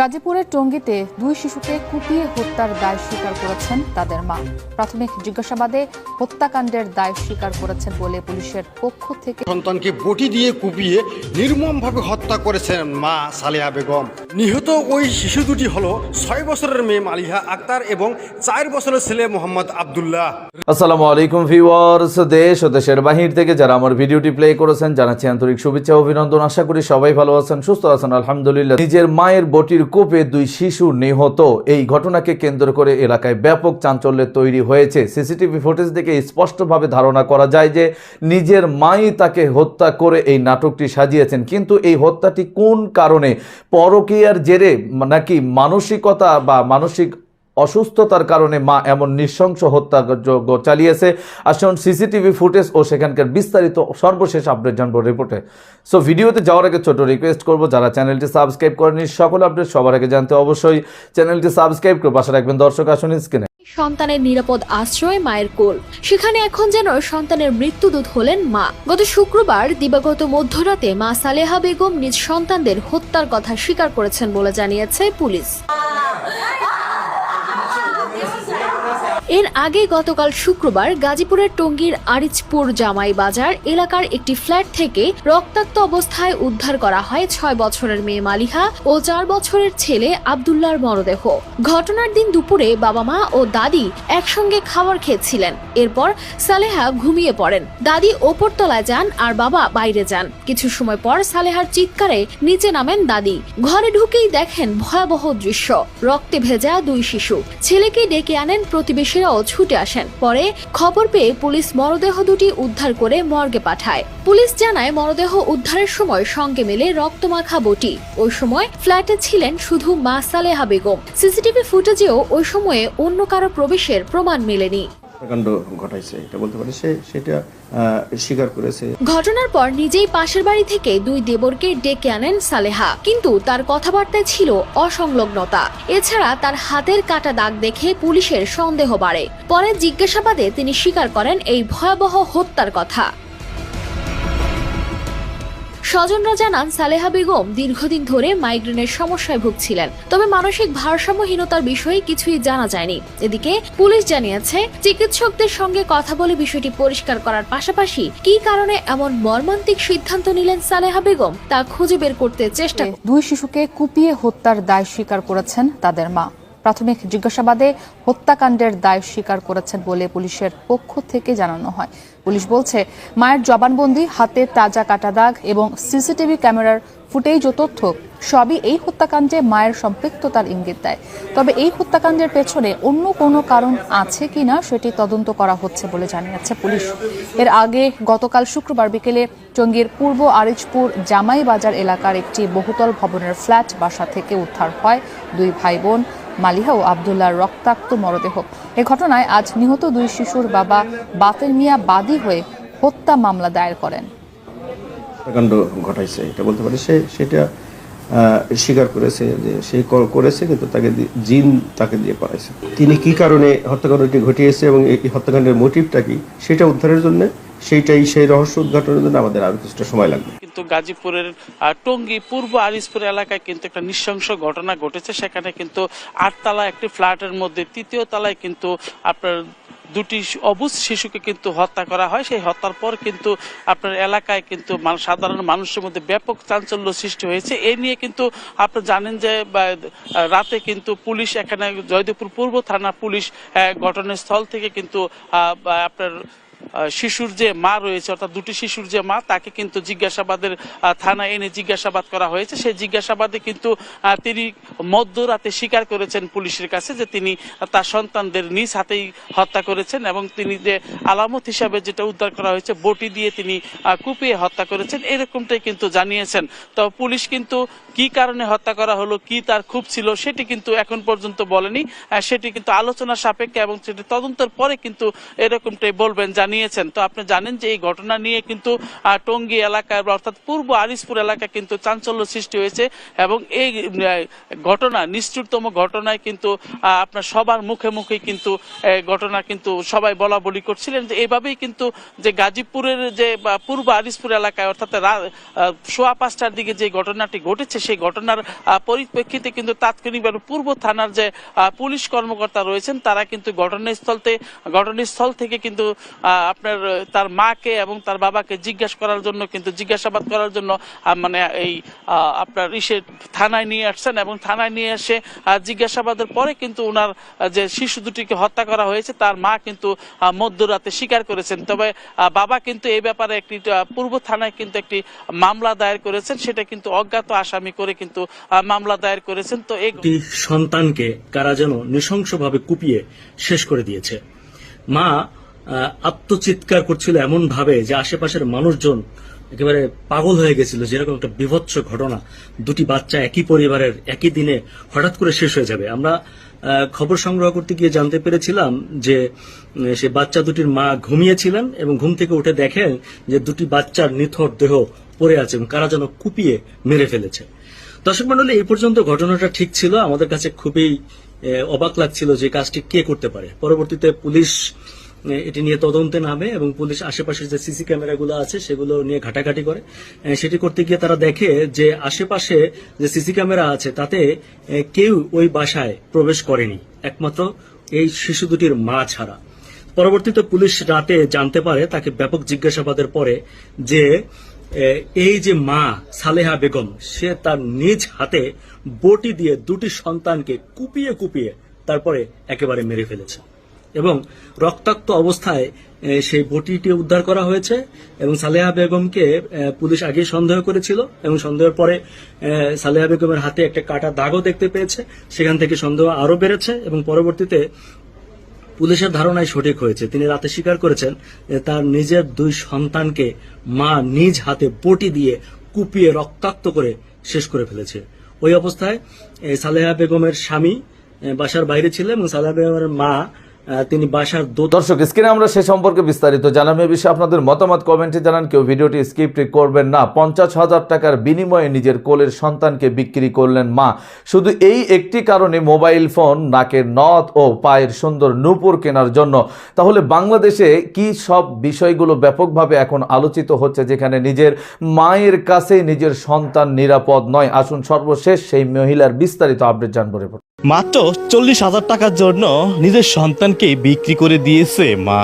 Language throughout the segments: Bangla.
গাজীপুরের টঙ্গীতে দুই শিশুকে কুপিয়ে হত্যার দায় স্বীকার করেছেন তাদের মা। প্রাথমিক জিজ্ঞাসাবাদে হত্যাকাণ্ডের দায় স্বীকার করেছেন বলে পুলিশের পক্ষ থেকে সন্তানকে বটি দিয়ে কুপিয়ে নির্মমভাবে হত্যা করেছেন মা সালেহা বেগম। নিহত ওই শিশু দুটি হলো ছয় বছরের মেয়ে মালিহা আক্তার এবং চার বছরের ছেলে মোহাম্মদ আবদুল্লাহ। আসসালামু আলাইকুম ভিউয়ার্স দেশ ও দেশের বাহির থেকে যারা আমার ভিডিওটি প্লে করেছেন জানাচ্ছি আন্তরিক শুভেচ্ছা অভিনন্দন। আশা করি সবাই ভালো আছেন সুস্থ আছেন আলহামদুলিল্লাহ। নিজের মায়ের বটির কোপে দুই শিশু নিহত। এই ঘটনাকে কেন্দ্র করে এলাকায় ব্যাপক চাঞ্চল্যের তৈরি হয়েছে। সিসিটিভি ফুটেজ দেখে স্পষ্টভাবে ধারণা করা যায় যে নিজের মাই তাকে হত্যা করে এই নাটকটি সাজিয়েছেন। কিন্তু এই হত্যাটি কোন কারণে? পরকীয়ার জেরে নাকি মানসিকতা বা মানসিক অসুস্থতার কারণে মা এমন নৃশংস হত্যাযজ্ঞ চালিয়েছে। আসুন সিসিটিভি ফুটেজ ও সেখানকার বিস্তারিত সর্বশেষ আপডেট জানব রিপোর্টে। সো ভিডিওতে যাওয়ার আগে ছোট রিকোয়েস্ট করব, যারা চ্যানেলটি সাবস্ক্রাইব করেনি সকল আপডেট সবার আগে জানতে অবশ্যই চ্যানেলটি সাবস্ক্রাইব করে পাশে রাখবেন। দর্শক, আসুন স্ক্রিনে সন্তানের নিরাপদ আশ্রয় মায়ের কোল। সেখানে এখন যেন সন্তানের মৃত্যুদূত হলেন মা। গত শুক্রবার দিবাগত মধ্যরাতে মা সালেহা বেগম নিজ সন্তানদের হত্যার কথা স্বীকার করেছেন বলে জানিয়েছে পুলিশ। এর আগে গতকাল শুক্রবার গাজীপুরের টঙ্গীর আরিচপুর জামাই বাজার এলাকার একটি ফ্ল্যাট থেকে রক্তাক্ত অবস্থায় উদ্ধার করা হয় ছয় বছরের মেয়ে মালিহা ও চার বছরের ছেলে আবদুল্লাহর মরদেহ। ঘটনার দিন দুপুরে বাবা মা ও দাদি একসঙ্গে খাবার খেয়েছিলেন। এরপর সালেহা ঘুমিয়ে পড়েন। দাদি ওপরতলায় যান আর বাবা বাইরে যান। কিছু সময় পর সালেহার চিৎকারে নিচে নামেন দাদি। ঘরে ঢুকেই দেখেন ভয়াবহ দৃশ্য। রক্তে ভেজা দুই শিশু। ছেলেকে ডেকে আনেন প্রতিবেশীরাও ছুটে আসেন। পরে খবর পেয়ে পুলিশ মরদেহ দুটি উদ্ধার করে মর্গে পাঠায়। পুলিশ জানায় মরদেহ উদ্ধারের সময় সঙ্গে মেলে রক্তমাখা বটি। ওই সময় ফ্ল্যাটে ছিলেন শুধু মা সালেহা বেগম। সিসিটিভি ফুটেজেও ওই সময়ে অন্য কারও প্রবেশের প্রমাণ মেলেনি। ঘটনার পর নিজেই পাশের বাড়ি থেকে দুই দেবরকে ডেকে আনেন সালেহা। কিন্তু তার কথাবার্তায় ছিল অসংলগ্নতা। এছাড়া তার হাতের কাটা দাগ দেখে পুলিশের সন্দেহ বাড়ে। পরে জিজ্ঞাসাবাদে তিনি স্বীকার করেন এই ভয়াবহ হত্যার কথা। স্বজনরা জানান, সালেহা বেগম দীর্ঘদিন ধরে মাইগ্রেনের সমস্যায় ভুগছিলেন। তবে মানসিক ভারসাম্যহীনতার বিষয়ে কিছুই জানা যায়নি। এদিকে পুলিশ জানিয়েছে, চিকিৎসকদের সঙ্গে কথা বলে বিষয়টি পরিষ্কার করার পাশাপাশি কি কারণে এমন মর্মান্তিক সিদ্ধান্ত নিলেন সালেহা বেগম, তা খুঁজে বের করতে চেষ্টা দুই শিশুকে কুপিয়ে হত্যার দায় স্বীকার করেছেন তাদের মা। প্রাথমিক জিজ্ঞাসাবাদে হত্যাকাণ্ডের দায় স্বীকার করেছেন বলে পুলিশের পক্ষ থেকে জানানো হয়। পুলিশ বলছে, মায়ের জবানবন্দি, হাতে তাজা কাটা দাগ এবং সিসিটিভি ক্যামেরার ফুটেজ ও তথ্য সবই এই হত্যাকাণ্ডে মায়ের সম্পৃক্ততার ইঙ্গিত দেয়। তবে এই হত্যাকাণ্ডের পেছনে অন্য কোনো কারণ আছে কিনা সেটি তদন্ত করা হচ্ছে বলে জানিয়েছে পুলিশ। এর আগে গতকাল শুক্রবার বিকেলে টঙ্গীর পূর্ব আরিজপুর জামাই বাজার এলাকার একটি বহুতল ভবনের ফ্ল্যাট বাসা থেকে উদ্ধার হয় দুই ভাই বোন মালিহা ও আবদুল্লাহর রক্তাক্ত মরদেহ। এ ঘটনায় আজ নিহত দুই শিশুর বাবা বাতের মিয়া বাদী হয়ে হত্যা মামলা দায়ের করেন। হত্যাকাণ্ড ঘটাইছে, এটা বলতে পারি, সে সেটা স্বীকার করেছে যে সে করেছে, কিন্তু তাকে জিন তাকে দিয়ে করাইছে তিনি কি কারণে হত্যাকাণ্ডটি ঘটিয়েছে এবং এই হত্যাকাণ্ডের মোটিভটা কি, সেটা উদ্ধারের জন্য সেইটাই সেই রহস্য উদ্ঘাটনের জন্য আমাদের আরও কিছুটা সময় লাগবে। কিন্তু গাজীপুরের টঙ্গী পূর্ব আরিসপুর এলাকায় কিন্তু একটা নৃশংস ঘটনা ঘটেছে। সেখানে কিন্তু আটতলা একটি ফ্ল্যাটের মধ্যে, তৃতীয় তলায় কিন্তু আপনার দুটি অবুজ শিশুকে কিন্তু হত্যা করা হয়। সেই হত্যার পর কিন্তু আপনার এলাকায় কিন্তু সাধারণ মানুষের মধ্যে ব্যাপক চাঞ্চল্য সৃষ্টি হয়েছে। এ নিয়ে কিন্তু আপনি জানেন যে রাতে কিন্তু পুলিশ এখানে জয়দেবপুর পূর্ব থানা পুলিশ ঘটনাস্থল থেকে কিন্তু আপনার শিশুর যে মা রয়েছে, অর্থাৎ দুটি শিশুর যে মা, তাকে কিন্তু জিজ্ঞাসাবাদের থানায় এনে জিজ্ঞাসাবাদ করা হয়েছে। সেই জিজ্ঞাসাবাদে কিন্তু তিনি মধ্যরাতে স্বীকার করেছেন পুলিশের কাছে যে তিনি তার সন্তানদের নিজ হাতেই হত্যা করেছেন এবং তিনি যে আলামত হিসাবে যেটা উদ্ধার করা হয়েছে, বটি দিয়ে তিনি কুপিয়ে হত্যা করেছেন, এরকমটাই কিন্তু জানিয়েছেন। তো পুলিশ কিন্তু কি কারণে হত্যা করা হলো, কি তার খুব ছিল, সেটি কিন্তু এখন পর্যন্ত বলেনি। সেটি কিন্তু আলোচনা সাপেক্ষে এবং সেটি তদন্তের পরে কিন্তু এরকমটাই বলবেন, জানিয়ে নিয়েছেন তো আপনি জানেন যে এই ঘটনা নিয়ে কিন্তু টঙ্গী এলাকায় বা অর্থাৎ পূর্ব আরিসপুর এলাকায় কিন্তু চাঞ্চল্য সৃষ্টি হয়েছে এবং এই ঘটনা, নিষ্ঠুরতম ঘটনায় কিন্তু আপনার সবার মুখে মুখে কিন্তু ঘটনা কিন্তু সবাই বলা বলি করছিলেন যে এইভাবেই কিন্তু যে গাজীপুরের যে পূর্ব আরিসপুর এলাকায় অর্থাৎ সোয়া পাঁচটার দিকে যে ঘটনাটি ঘটেছে, সেই ঘটনার পরিপ্রেক্ষিতে কিন্তু তাৎক্ষণিকভাবে পূর্ব থানার যে পুলিশ কর্মকর্তা রয়েছেন, তারা কিন্তু ঘটনাস্থলতে, ঘটনাস্থল থেকে কিন্তু আপনার তার মাকে এবং তার বাবাকে জিজ্ঞাসা করার জন্য, কিন্তু জিজ্ঞাসাবাদ করার জন্য মানে এই আপনার ইসে থানায় নিয়ে আসছেন এবং থানায় নিয়ে এসে জিজ্ঞাসাবাদের পরে কিন্তু ওনার যে শিশু দুটিকে হত্যা করা হয়েছে, তার মা কিন্তু মধ্যরাতে স্বীকার করেছেন। তবে বাবা কিন্তু এই ব্যাপারে একটি পূর্ব থানায় কিন্তু একটি মামলা দায়ের করেছেন, সেটা কিন্তু অজ্ঞাত আসামি করে কিন্তু মামলা দায়ের করেছেন। তো একটি সন্তানকে কারা যেন নৃশংসভাবে কুপিয়ে শেষ করে দিয়েছে। মা আত্মচিৎকার করছিল এমন ভাবে যে আশেপাশের মানুষজন একেবারে পাগল হয়ে গেছিল, যেরকম একটা বিভৎস ঘটনা। দুটি বাচ্চা একই পরিবারের, একই দিনে হঠাৎ করে শেষ হয়ে যাবে। আমরা খবর সংগ্রহ করতে গিয়ে জানতে পেরেছিলাম যে সে বাচ্চা দুটির মা ঘুমিয়েছিলেন এবং ঘুম থেকে উঠে দেখেন যে দুটি বাচ্চার নিথর দেহ পড়ে আছে এবং কারা যেন কুপিয়ে মেরে ফেলেছে। দর্শক মন্ডলী, এই পর্যন্ত ঘটনাটা ঠিক ছিল। আমাদের কাছে খুবই অবাক লাগছিল যে কাজটি কে করতে পারে। পরবর্তীতে পুলিশ এটি নিয়ে তদন্তে নামে এবং পুলিশ আশেপাশের যে সিসি ক্যামেরাগুলো আছে সেগুলো নিয়ে ঘাটাঘাটি করে। সেটি করতে গিয়ে তারা দেখে যে আশেপাশে যে সিসি ক্যামেরা আছে তাতে কেউ ওই বাসায় প্রবেশ করেনি, একমাত্র এই শিশু দুটির মা ছাড়া। পরবর্তীতে পুলিশ রাতে জানতে পারে, তাকে ব্যাপক জিজ্ঞাসাবাদের পরে যে এই যে মা সালেহা বেগম, সে তার নিজ হাতে বটি দিয়ে দুটি সন্তানকে কুপিয়ে কুপিয়ে তারপরে একেবারে মেরে ফেলেছে। এবং রক্তাক্ত অবস্থায় সেই বটিটি উদ্ধার করা হয়েছে এবং সালেহা বেগমকে পুলিশ আগে সন্দেহ করেছিল এবং সন্দেহের পরে সালেহা বেগমের হাতে একটা কাটা দাগও দেখতে পেয়েছে। সেখান থেকে সন্দেহ আরও বেড়েছে এবং পরবর্তীতে পুলিশের ধারণায় সঠিক হয়েছে। তিনি রাতে স্বীকার করেছেন তার নিজের দুই সন্তানকে মা নিজ হাতে বটি দিয়ে কুপিয়ে রক্তাক্ত করে শেষ করে ফেলেছে। ওই অবস্থায় সালেহা বেগমের স্বামী বাসার বাইরে ছিলেন এবং সালেহা বেগমের মা তিনি বাসার দর্শক, স্ক্রিনে আমরা সে সম্পর্কে বিস্তারিত জানাম এ বিষয়ে আপনাদের মতামত কমেন্টে জানান। কেউ ভিডিওটি স্কিপ করবেন না। পঞ্চাশ হাজার টাকার বিনিময়ে নিজের কোলের সন্তানকে বিক্রি করলেন মা। শুধু এই একটি কারণে মোবাইল ফোন, নাকের নথ ও পায়ের সুন্দর নূপুর কেনার জন্য। তাহলে বাংলাদেশে কি সব বিষয়গুলো ব্যাপকভাবে এখন আলোচিত হচ্ছে, যেখানে নিজের মায়ের কাছে নিজের সন্তান নিরাপদ নয়? আসুন সর্বশেষ সেই মহিলার বিস্তারিত আপডেট জানব মাত্র চল্লিশ হাজার টাকার জন্য নিজের সন্তানকে বিক্রি করে দিয়েছে মা।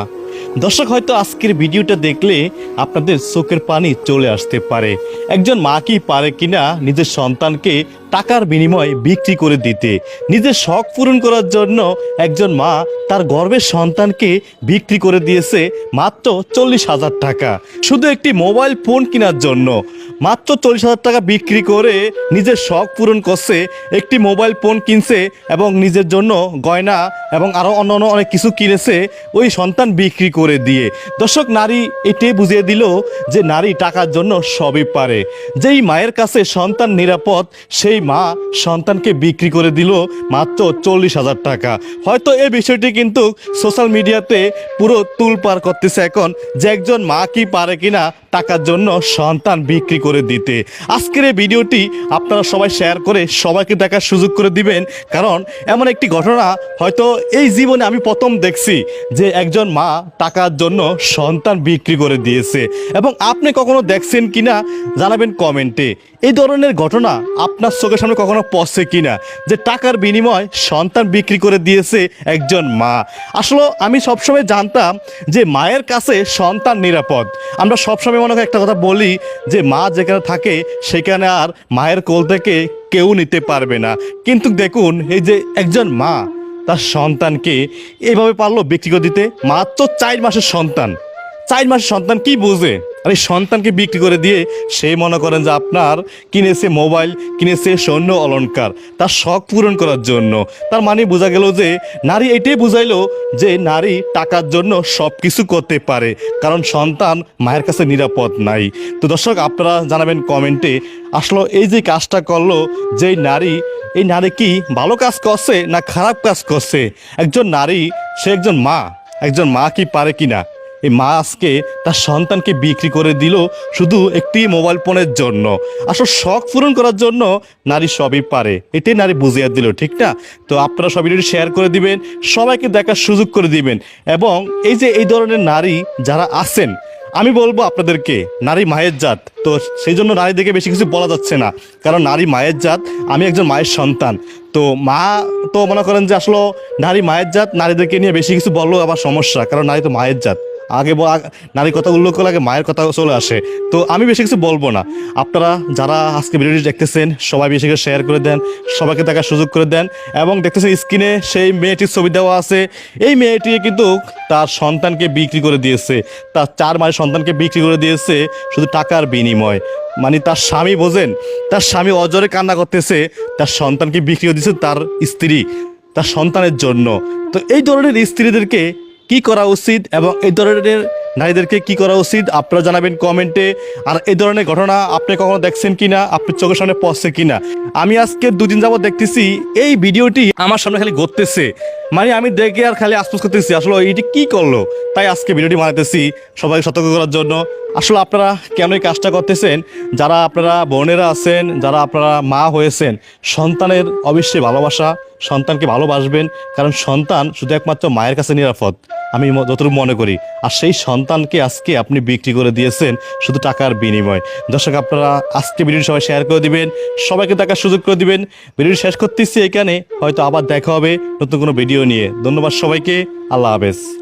দর্শক, হয়তো আজকের ভিডিওটা দেখলে আপনাদের চোখের পানি চলে আসতে পারে। একজন মা কি পারে কিনা নিজের সন্তানকে টাকার বিনিময়ে বিক্রি করে দিতে। নিজের শখ পূরণ করার জন্য একজন মা তার গর্বের সন্তানকে বিক্রি করে দিয়েছে মাত্র চল্লিশ হাজার টাকা। শুধু একটি মোবাইল ফোন কেনার জন্য। মাত্র চল্লিশ হাজার টাকা বিক্রি করে নিজের শখ পূরণ করছে, একটি মোবাইল ফোন কিনছে এবং নিজের জন্য গয়না এবং আরও অন্য অন্য অনেক কিছু কিনেছে ওই সন্তান বিক্রি করে দিয়ে। দর্শক, নারী এটাই বুঝিয়ে দিল যে নারী টাকার জন্য সবই পারে। যেই মায়ের কাছে সন্তান নিরাপদ, সেই মা সন্তানকে বিক্রি করে দিল মাত্র চল্লিশ হাজার টাকা। হয়তো এই বিষয়টি কিন্তু সোশ্যাল মিডিয়াতে পুরো তুল পার করতেছে এখন যে একজন মা কি পারে কিনা টাকার জন্য সন্তান বিক্রি করে দিতে। আজকের এই ভিডিওটি আপনারা সবাই শেয়ার করে সবাইকে দেখার সুযোগ করে দিবেন। কারণ এমন একটি ঘটনা হয়তো এই জীবনে আমি প্রথম দেখছি যে একজন মা টাকার জন্য সন্তান বিক্রি করে দিয়েছে। এবং আপনি কখনো দেখছেন কিনা জানাবেন কমেন্টে। এই ধরনের ঘটনা আপনার চোখের সামনে কখনো পড়ছে কিনা? যে টাকার বিনিময় সন্তান বিক্রি করে দিয়েছে একজন মা। আসলে আমি সবসময় জানতাম যে মায়ের কাছে সন্তান নিরাপদ। আমরা সবসময় মনে একটা কথা বলি যে মা যেখানে থাকে, সেখানে আর মায়ের কোল থেকে কেউ নিতে পারবে না। কিন্তু দেখুন, এই যে একজন মা, তার সন্তানকে এইভাবে পারল করে দিতে মাত্র চার মাসের সন্তান। চার মাসের সন্তান কি বুঝে? আর এই সন্তানকে বিক্রি করে দিয়ে সে মনে করেন যে আপনার কিনেছে মোবাইল, কিনেছে সৈন্য অলংকার, তার শখ পূরণ করার জন্য। তার মানে বোঝা গেল যে নারী এটাই বুঝাইলো যে নারী টাকার জন্য সব কিছু করতে পারে, কারণ সন্তান মায়ের কাছে নিরাপদ নাই। তো দর্শক, আপনারা জানাবেন কমেন্টে, আসলে এই যে কাজটা করল যেই নারী, এই নারী কি ভালো কাজ করছে না খারাপ কাজ করছে? একজন নারী, সে একজন মা একজন মা কি পারে কিনা? এই মা আজকে তার সন্তানকে বিক্রি করে দিল শুধু একটি মোবাইল ফোনের জন্য। আসলে শখ পূরণ করার জন্য নারী সবই পারে। এটাই নারী বুঝিয়ে দিল, ঠিক না? তো আপনারা সব ভিডিওটি শেয়ার করে দিবেন, সবাইকে দেখার সুযোগ করে দিবেন। এবং এই যে এই ধরনের নারী যারা আছেন, আমি বলব আপনাদেরকে, নারী মায়ের জাত, তো সেই জন্য নারীদেরকে বেশি কিছু বলা যাচ্ছে না। কারণ নারী মায়ের জাত, আমি একজন মায়ের সন্তান। তো মা তো মনে করেন যে আসলে নারী মায়ের জাত, নারীদেরকে নিয়ে বেশি কিছু বললেও আবার সমস্যা, কারণ নারী তো মায়ের জাত। আগে নারীর কথা উল্লেখ করলে আগে মায়ের কথা চলে আসে। তো আমি বেশি কিছু বলব না। আপনারা যারা আজকে ভিডিওটি দেখতেছেন, সবাই বেশি করে শেয়ার করে দেন, সবাইকে দেখার সুযোগ করে দেন এবং দেখতেছেন স্ক্রিনে সেই মেয়েটির ছবি দেওয়া আছে। এই মেয়েটি কিন্তু তার সন্তানকে বিক্রি করে দিয়েছে। তার চার মায়ের সন্তানকে বিক্রি করে দিয়েছে শুধু টাকার বিনিময়। মানে তার স্বামী, বোঝেন? তার স্বামী অজরে কান্না করতেছে, তার সন্তানকে বিক্রি করে দিয়েছে তার স্ত্রী, তার সন্তানের জন্য। তো এই ধরনের স্ত্রীদেরকে কি করা উচিত এবং এই ধরনের নারীদেরকে কি করা উচিত আপনারা জানাবেন কমেন্টে। আর এই ধরনের ঘটনা আপনি কখনো দেখছেন কিনা আপনি চোখের সামনে পড়ছে কিনা। আমি আজকে দুদিন যাবত দেখতেছি, এই ভিডিওটি আমার সামনে খালি ঘটতেছে। মানে আমি দেখে আর খালি আশপাশ করতেছি, আসলে এটি কি করল? তাই আজকে ভিডিওটি বানাতেছি সবাইকে সতর্ক করার জন্য। আসলে আপনারা কেন এই কাজটা করতেছেন? যারা আপনারা বোনেরা আছেন, যারা আপনারা মা হয়েছেন, সন্তানের অবশ্যই ভালোবাসা, সন্তানকে ভালোবাসবেন, কারণ সন্তান শুধু একমাত্র মায়ের কাছে নিরাপদ, আমি যতটুকু মনে করি। আর সেই সন্তানকে আজকে আপনি বিক্রি করে দিয়েছেন শুধু টাকার বিনিময়। দর্শক, আপনারা আজকে ভিডিওটি সবাই শেয়ার করে দিবেন, সবাইকে দেখার সুযোগ করে দিবেন। ভিডিওটি শেষ করতেছি এখানে, হয়তো আবার দেখা হবে নতুন কোনো ভিডিও নিয়ে। ধন্যবাদ সবাইকে, আল্লাহ হাফেজ।